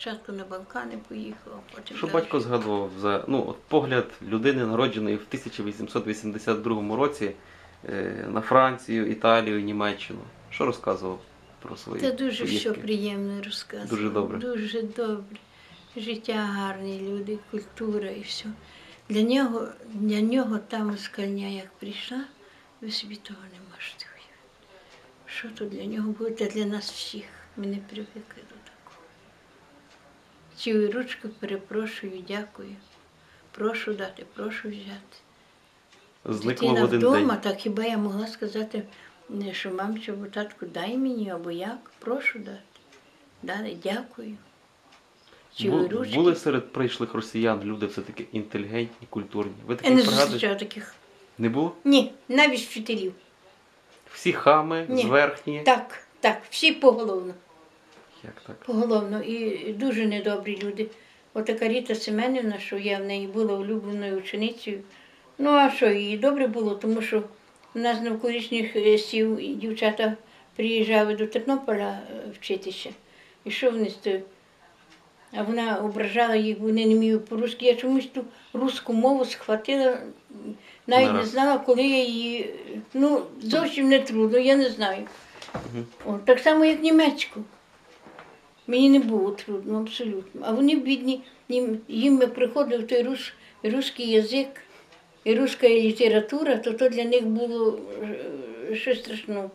спочатку на Балкани поїхав, потім. Що далі. батько згадував за ну, от погляд людини, народженої в 1882 році е, на Францію, Італію, Німеччину. Що розказував про свої Це дуже поїздки? все приємно розказувати. Дуже добре. Дуже добре. Життя гарні люди, культура і все. Для нього, для нього та москальня, як прийшла, ви собі того не можете уявити. Що то для нього буде для нас всіх. Ми не привикли до такого. Цілую ручку перепрошую, дякую. Прошу дати, прошу взяти. Зникло в Дитина один вдома, день. так хіба я могла сказати, що мамчу або татку, дай мені або як, прошу дати. Дали, дякую. Цілую Бу- ручки. Були серед прийшлих росіян люди все-таки інтелігентні, культурні. Ви Я не пригадуєте? зустрічала таких. Не було? Ні, навіть вчителів. Всі хами, Ні. зверхні. Так, так, всі поголовно. Як так? Поголовно. І дуже недобрі люди. Отака Ріта Семенівна, що я в неї була улюбленою ученицею. Ну а що, їй добре було, тому що у нас з навколишніх е, сіл дівчата приїжджали до Тернополя е, вчитися. І що вони стоять? А вона ображала їх, вони не вміють по-русски. Я чомусь ту русську мову схватила, навіть не знала, коли я її. Ну, зовсім не трудно, я не знаю. Мгм. О, так само, як німецьку. Мені не було трудно, абсолютно. А вони бідні, їм, їм приходив той рус, русський язик і руська література, то то для них було е, щось страшного.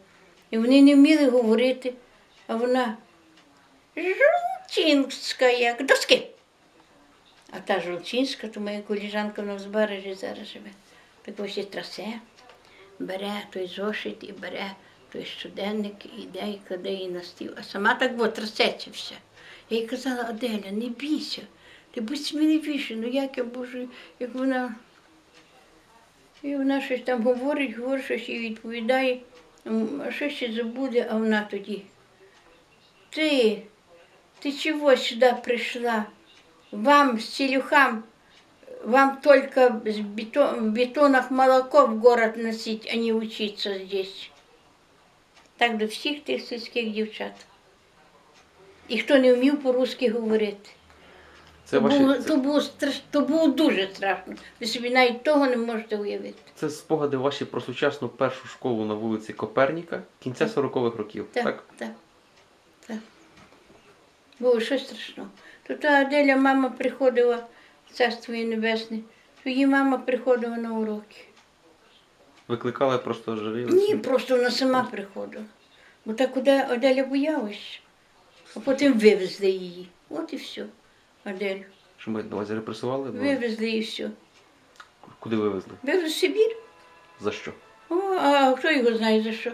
І вони не вміли говорити, а вона жолчинська, як доски. А та жолчинська, то моя коліжанка на узбережжі зараз живе. Так ось і трасе, бере той зошит і бере той щоденник, і йде і кладе її на стіл. А сама так от трасеться вся. Я їй казала, Аделя, не бійся, ти будь сміливіше, ну як я боже, як вона. І вона щось там говорить, говорить, щось їй відповідає, щось ще забуде, а вона тоді. Ти, ти чого сюди прийшла? Вам, стелюхам, вам только с в бетонах молоко в город носить, а не учиться здесь. Так до всіх тих сільських дівчат. І хто не вмів по-русски говорити. Це, то, ваші, було, це, то, було страш, то було дуже страшно. Ви собі навіть того не можете уявити. це спогади ваші про сучасну першу школу на вулиці Коперніка кінця 40-х років. Так, Так? так, так. Було щось страшного. То та Аделя мама приходила, царство її небесне, то її мама приходила на уроки. Викликали, просто жалілися. Ні, просто вона сама приходила. Бо так куди Аделя боялась, а потім вивезли її. От і все. Аделю. Що ми на увазі репресували? Вивезли і все. Куди вивезли? Вивезли в Сибір. За що? О, а хто його знає за що?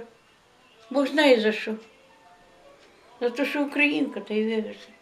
Бог знає за що. За те, що українка, та й вивезли.